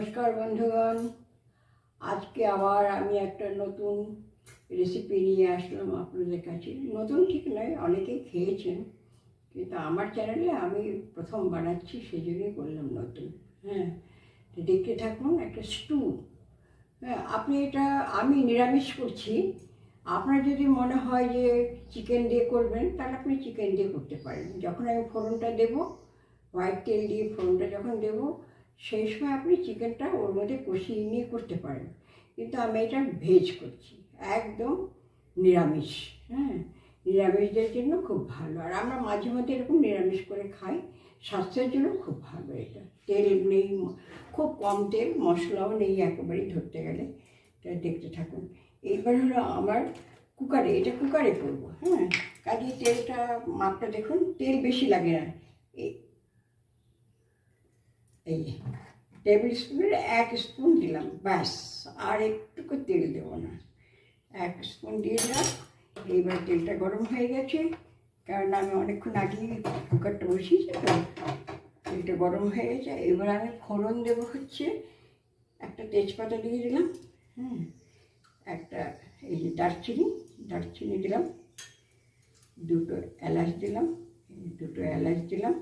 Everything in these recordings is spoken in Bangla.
নমস্কার বন্ধুগণ। আজকে আবার আমি একটা নতুন রেসিপি নিয়ে আসলাম আপনাদের কাছে। নতুন ঠিক নয়, অনেকেই খেয়েছেন, কিন্তু আমার চ্যানেলে আমি প্রথম বানাচ্ছি সেই জন্যই করলাম নতুন। হ্যাঁ তো দেখতে থাকুন, একটা স্টু হ্যাঁ আপনি এটা, আমি নিরামিষ করছি। আপনার যদি মনে হয় যে চিকেন দিয়ে করবেন, তাহলে আপনি চিকেন দিয়ে করতে পারেন। যখন আমি ফোড়নটা দেবো হোয়াইট তেল দিয়ে ফোড়নটা যখন দেবো সেই সময় আপনি চিকেনটা ওর মধ্যে কষিয়ে নিয়ে করতে পারেন। কিন্তু আমি এটা ভেজ করছি। একদম নিরামিষ হ্যাঁ? নিরামিষদের জন্য খুব ভালো। আর আমরা মাঝে মধ্যে এরকম নিরামিষ করে খাই। স্বাস্থ্যের জন্য খুব ভালো এটা। তেল নেই খুব কম তেল, মশলাও নেই একেবারেই ধরতে গেলে। এটা দেখতে থাকুন। এইবার হলো আমার কুকারে এটা কুকারে করব হ্যাঁ? কাজে তেলটা, মাপটা দেখুন। তেল বেশি লাগে না। এই টেবিল স্পুনের এক স্পুন দিলাম, ব্যাস, আর একটুকু তেল দেবো না। এক স্পুন দিয়ে দিলাম এইবার তেলটা গরম হয়ে গেছে, কারণ আমি অনেকক্ষণ আগে কুকারটা বসিয়েছি তো, তেলটা গরম হয়ে গেছে, এবার আমি ফোড়ন দেবো হচ্ছে, একটা তেজপাতা দিয়ে দিলাম হ্যাঁ একটা এই যে দারচিনি দারচিনি দিলাম, দুটো এলাচ দিলাম, দুটো এলাচ দিলাম,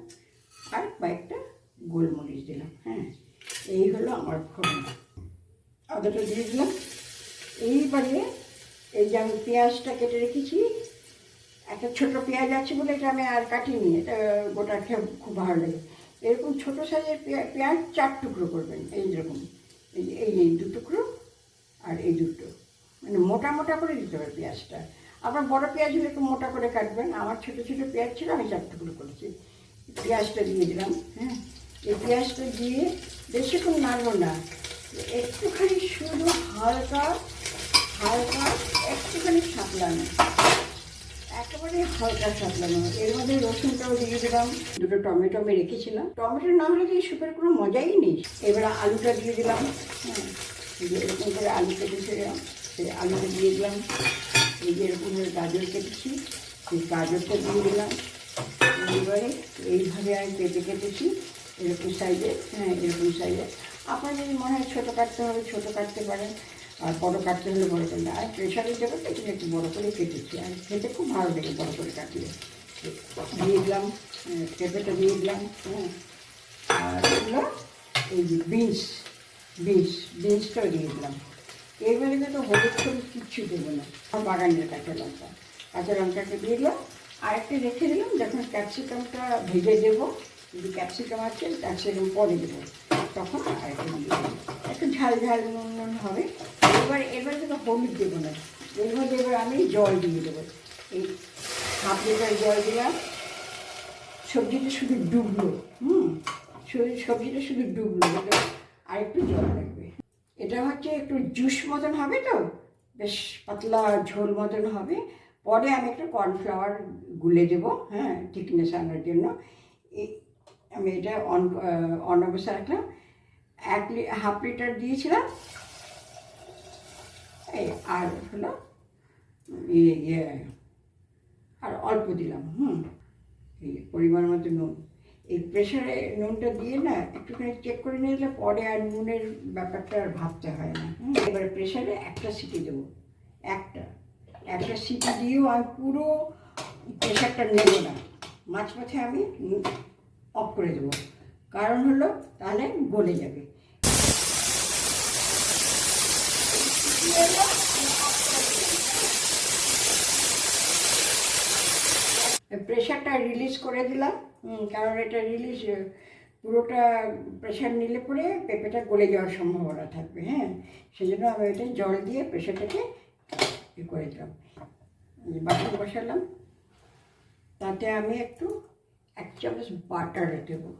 আর কয়েকটা গোলমরিচ দিলাম হ্যাঁ? এই হলো আমার ফোড়ন। আদাটা দিয়ে দিলাম। এইবারে এই যে আমি পেঁয়াজটা কেটে রেখেছি, একটা ছোট পেঁয়াজ আছে বলে এটা আমি আর কাটিনি, এটা গোটা খেয়ে খুব ভালো লাগে। এরকম ছোটো সাইজের পেঁয়া- পেঁয়াজ চার টুকরো করবেন, এই রকম এই এই এই দু টুকরো আর এই দুটো। মানে মোটা মোটা করে দিতে হবে পেঁয়াজটা। আবার বড় পেঁয়াজ হলে একটু মোটা করে কাটবেন। আমার ছোটো ছোটো পেঁয়াজ ছিল, আমি চার টুকরো করেছি। পেঁয়াজটা দিয়ে দিলাম হ্যাঁ? এই পেঁয়াজটা দিয়ে বেশিক্ষণ নাড়বো না। একটুখানি শুধু হালকা হালকা, একটুখানি সাপলানো একেবারে হালকা সাপলানো এর মধ্যে রসুনটাও দিয়ে দিলাম। দুটো টমেটো আমি রেখেছিলাম। টমেটো না হলে এই সুপের কোনো মজাই নেই। এবারে আলুটা দিয়ে দিলাম। হ্যাঁ এরকম করে আলু কেটেছিলাম সেই আলুটা দিয়ে দিলাম। এই যে এরকম করে গাজর কেটেছি। সেই গাজরটা দিয়ে দিলাম। এবারে এইভাবে আমি কেটে কেটেছি। এরকম সাইজে হ্যাঁ এরকম সাইজে আপনার যদি মনে হয় ছোটো কাটতে হবে ছোটো কাটতে পারেন। আর বড়ো কাটতে হলে বড় করলে আর প্রেশারের তো এখানে একটু বড়ো করে কেটেছি। আর খেতে খুব ভালো লাগে বড়ো করে কাটলে। দিয়ে দিলাম হ্যাঁ, পেঁপেটা দিয়ে দিলাম হ্যাঁ। আর হলো এই যে বিনস বিনস বিনসটাও দিয়ে দিলাম। এবারে তো হলুদ হলুদ কিচ্ছু দেবো না। আমার বাগানের কাঁচা লঙ্কা। কাঁচা লঙ্কাটা দিয়ে দিলাম। আর একটা রেখে দিলাম যখন ক্যাপসিকামটা ভেজে দেবো। যদি ক্যাপসিকাম আছে ক্যাপসিকাম পরে দেবো। তখন আরেকটা দিয়ে দেবো একটু ঝাল ঝাল নুন নুন হবে। এবার এবার কিন্তু হলুদ দেবো না। এর মধ্যে এবার আমি জল দিয়ে দেবো। এই হাফ লিটার জল দিলাম। সবজিটা শুধু ডুবলো, হুম? সবজিটা শুধু ডুবলো আর একটু জল লাগবে। এটা হচ্ছে একটু জুস মতন হবে তো? বেশ পাতলা ঝোল মতন হবে। পরে আমি একটু কর্নফ্লাওয়ার গুলে দেবো হ্যাঁ থিকনেস আনার জন্য। আমি এটা অন অন রাখলাম। এক হাফ লিটার দিয়েছিলাম। এই আর হলো ইয়ে ইয়ে আর অল্প দিলাম, হুম। এই পরিমাণ মতো নুন। এই প্রেশারে নুনটা দিয়ে না একটুখানি চেক করে নিয়ে দিলে পরে আর নুনের ব্যাপারটা আর ভাবতে হয় না এবারে প্রেশারে একটা সিটি দেবো, একটা। একটা সিটি দিয়েও আমি পুরো প্রেশারটা নেব না। মাছ মাঝে আমি অফ করে দেবো। কারণ হলো তাহলে গলে যাবে। প্রেশারটা রিলিজ করে দিলাম। কারণ এটা রিলিজ পুরোটা প্রেশার নিলে পরে পেঁপেটা গলে যাওয়ার সম্ভাবনা থাকবে হ্যাঁ? সেই জন্য আমি এটা জল দিয়ে প্রেশারটাকে ই করে দিলাম। বাসন বসালাম। তাতে আমি একটু এক চামচ বাটার দেবো।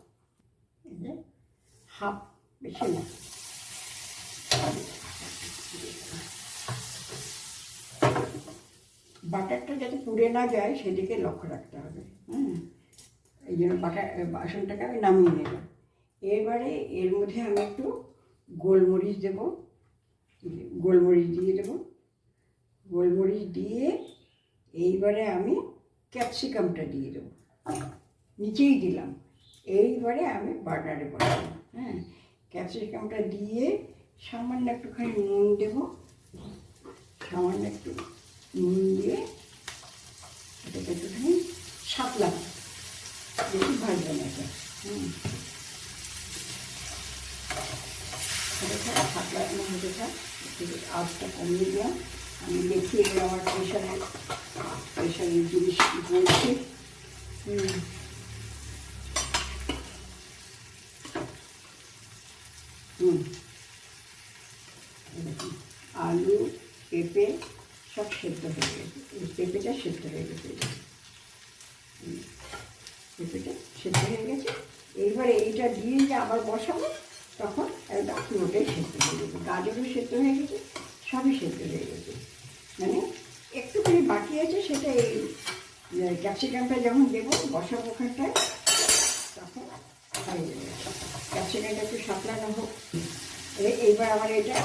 হাফ বেশি না। বাটারটা যাতে পুড়ে না যায়, সেদিকে লক্ষ্য রাখতে হবে। হুম। এই জন্য বাটার বাসনটাকে আমি নামিয়ে নিলাম এবারে এর মধ্যে আমি একটু গোলমরিচ দেবো। গোলমরিচ দিয়ে দেবো। গোলমরিচ দিয়ে এইবারে আমি ক্যাপসিকামটা দিয়ে দেবো। নিচেই দিলাম। এইবারে আমি বাটারে বসাবো হ্যাঁ? ক্যাপসিকামটা দিয়ে সামান্য একটুখানি নুন দেবো। সামান্য একটু নুন দিয়ে এটাকে একটুখানি সাতলাম বেশি ভাজবে না এটা, হুম? সাতলানো হতে থাক আঁচটা কমিয়ে দিলাম। আমি দিলাম আমার প্রেশারের প্রেশারের জিনিস বলছি, হুম? দেখুন, আলু পেঁপে সব সেদ্ধ হয়ে গেছে। পেঁপেটা সেদ্ধ হয়ে গেছে। পেঁপেটা সেদ্ধ হয়ে গেছে। এইবারে এইটা দিয়ে যে আবার বসাবো তখন একদম পুরোটাই সেদ্ধ হয়ে গেছে। গাজরও সেদ্ধ হয়ে গেছে সবই সেদ্ধ হয়ে গেছে। মানে একটুখানি বাকি আছে সেটা এই ক্যাপসিকামটা যখন দেবো বসাবো ওখানটায় হয়ে যাবে। ক্যাপসিকামটা একটু সাতলানো হোক। এইবার আমার এটা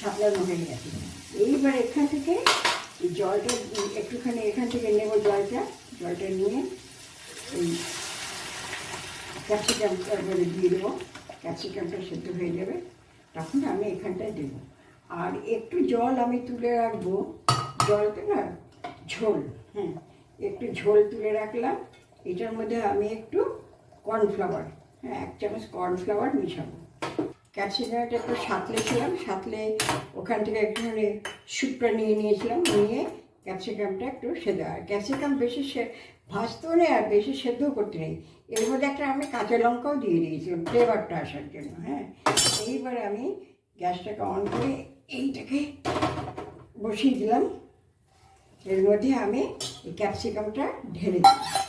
সাতলানো হয়ে গেছে। এইবার এখান থেকে জলটা, একটুখানি এখান থেকে নেব জলটা। জলটা নিয়ে এই ক্যাপসিকামটা এবারে দিয়ে দেবো। ক্যাপসিকামটা সেদ্ধ হয়ে যাবে। তখন আমি এখানটায় দেবো। আর একটু জল আমি তুলে রাখব। জলটা না, ঝোল হ্যাঁ একটু ঝোল তুলে রাখলাম। এটার মধ্যে আমি একটু কর্নফ্লাওয়ার। হ্যাঁ এক চামচ কর্নফ্লাওয়ার মিশাবো। ক্যাপসিকামটা একটু সাতলেছিলাম সাতলে ওখান থেকে একটুখানি স্যুপটা নিয়ে নিয়েছিলাম, নিয়ে ক্যাপসিকামটা একটু সেদ্ধ। আর ক্যাপসিকাম বেশি সে ভাজতেও নেই আর বেশি সেদ্ধও করতে নেই। এর মধ্যে একটা আমি কাঁচা লঙ্কাও দিয়ে দিয়েছিলাম ফ্লেভারটা আসার জন্য হ্যাঁ। এইবারে আমি গ্যাসটাকে অন করে এইটাকে বসিয়ে দিলাম। এর মধ্যে আমি এই ক্যাপসিকামটা ঢেলে দিই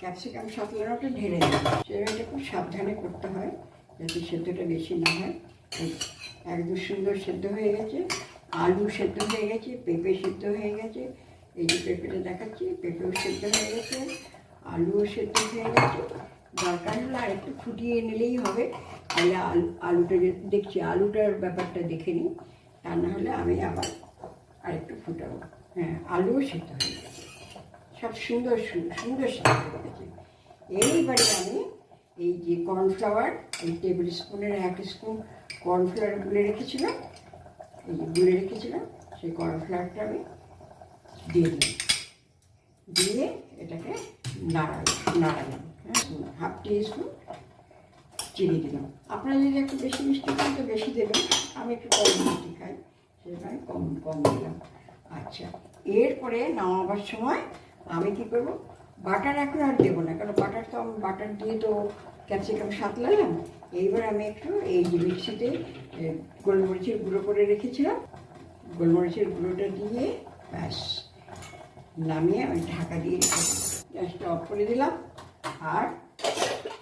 ক্যাপসিকাম সাতলানোটা ঢেলে দিই। সেটা খুব সাবধানে করতে হয় যাতে সেদ্ধটা বেশি না হয়। এই একদম সুন্দর সেদ্ধ হয়ে গেছে। আলু সেদ্ধ হয়ে গেছে, পেঁপে সেদ্ধ হয়ে গেছে। এই যে পেঁপেটা দেখাচ্ছি, পেঁপেও সেদ্ধ হয়ে গেছে, আলুও সেদ্ধ হয়ে গেছে। দরকার হলে আর একটু ফুটিয়ে নিলেই হবে। তাহলে আলু, আলুটা দেখছি আলুটার ব্যাপারটা দেখে নিই। তা না হলে আমি আবার আরেকটু ফুটাবো। হ্যাঁ আলুও সেদ্ধ হয়ে গেছে। সব সুন্দর সুন্দর সেদ্ধ হয়ে গেছে। এইবারে আমি এই যে কর্নফ্লাওয়ার এই টেবিল স্পুনের এক স্পুন কর্নফ্লাওয়ার গুলে রেখেছিলাম এই যে গুলে রেখেছিলাম সেই কর্নফ্লাওয়ারটা আমি দিয়ে দিই দিয়ে এটাকে নাড়ালাম নাড়ালাম হ্যাঁ হাফ টি স্পুন চিনি দিলাম। আপনারা যদি একটু বেশি মিষ্টি খান তো বেশি দেবেন, আমি একটু কম মিষ্টি খাই সেটা কম কম দিলাম। আচ্ছা এরপরে নামাবার সময় আমি কি করব? বাটার এখন আর দেবো না, কারণ বাটার তো আমি বাটার দিয়ে তো ক্যাপসিকাম সাতলালাম। এইবার আমি একটু এই যে মিক্সিতে গোলমরিচের গুঁড়ো করে রেখেছিলাম। গোলমরিচের গুঁড়োটা দিয়ে ব্যাস, নামিয়ে আমি ঢাকা দিয়ে গ্যাসটা অফ করে দিলাম। আর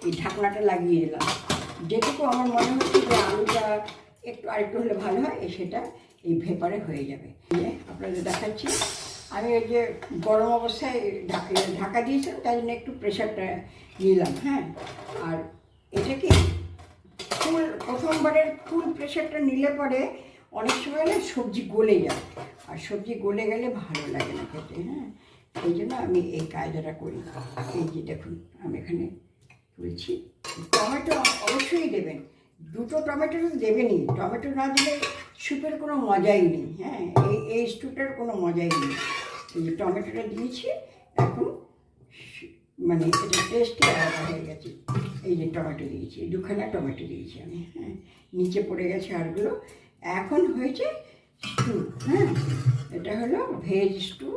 এই ঢাকনাটা লাগিয়ে দিলাম। যেটুকু আমার মনে হচ্ছে যে আলুটা একটু আরেকটু হলে ভালো হয় সেটা এই ভেপারে হয়ে যাবে। আপনাদের দেখাচ্ছি। আমি ওই যে গরম অবস্থায় ঢাকা ঢাকা দিয়েছিলাম, তাই জন্য একটু প্রেশারটা নিলাম হ্যাঁ। আর এটা কি? ফুল, প্রথমবারের ফুল প্রেশারটা নিলে পরে অনেক সময় না সবজি গলে যায়, আর সবজি গলে গেলে ভালো লাগে না খেতে হ্যাঁ। এই জন্য আমি এই কায়দাটা করি। এই যে দেখুন, আমি এখানে তুলছি। টমেটো অবশ্যই দেবেন। দুটো টমেটো তো দেবেনই। টমেটো না দিলে স্যুপের কোনো মজাই নেই হ্যাঁ। এই এই স্টুটার কোনো মজাই নেই। টমেটোটা দিয়েছি, এখন মানে এটা টেস্টই আলাদা হয়ে গেছে। এই যে টমেটো দিয়েছি দুখানা টমেটো দিয়েছি আমি হ্যাঁ। নিচে পড়ে গেছে আরগুলো এখন হয়েছে স্টু হ্যাঁ। এটা হলো ভেজ স্টু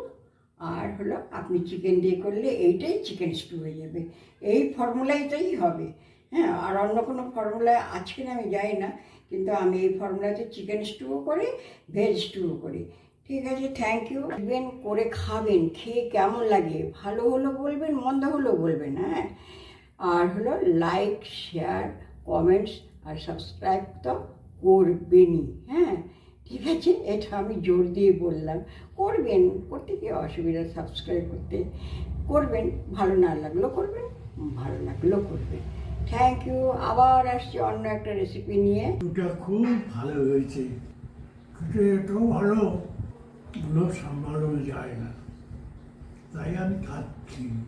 আর হলো আপনি চিকেন দিয়ে করলে এইটাই চিকেন স্টু হয়ে যাবে। এই ফর্মুলাইটাই হবে হ্যাঁ। আর অন্য কোনো ফর্মুলা আছে কিনা আমি জানি না। কিন্তু আমি এই ফর্মুলাতে চিকেন স্টুও করি ভেজ স্টুও করি। ঠিক আছে থ্যাংক ইউ দেখবেন করে খাবেন, খেয়ে কেমন লাগে? ভালো হলো বলবেন, মন্দ হলো বলবেন হ্যাঁ? আর হলো লাইক শেয়ার কমেন্টস আর সাবস্ক্রাইব তো করবেনই হ্যাঁ? ঠিক আছে, এটা আমি জোর দিয়ে বললাম। করবেন, করতে কি অসুবিধা সাবস্ক্রাইব করতে করবেন, ভালো না লাগলেও করবেন, ভালো লাগলেও করবেন। থ্যাংক ইউ আবার আসছি অন্য একটা রেসিপি নিয়ে। খুব ভালো হয়েছে। ভালো। লোক সামলানো যায় না। তাই আমি খাচ্ছি।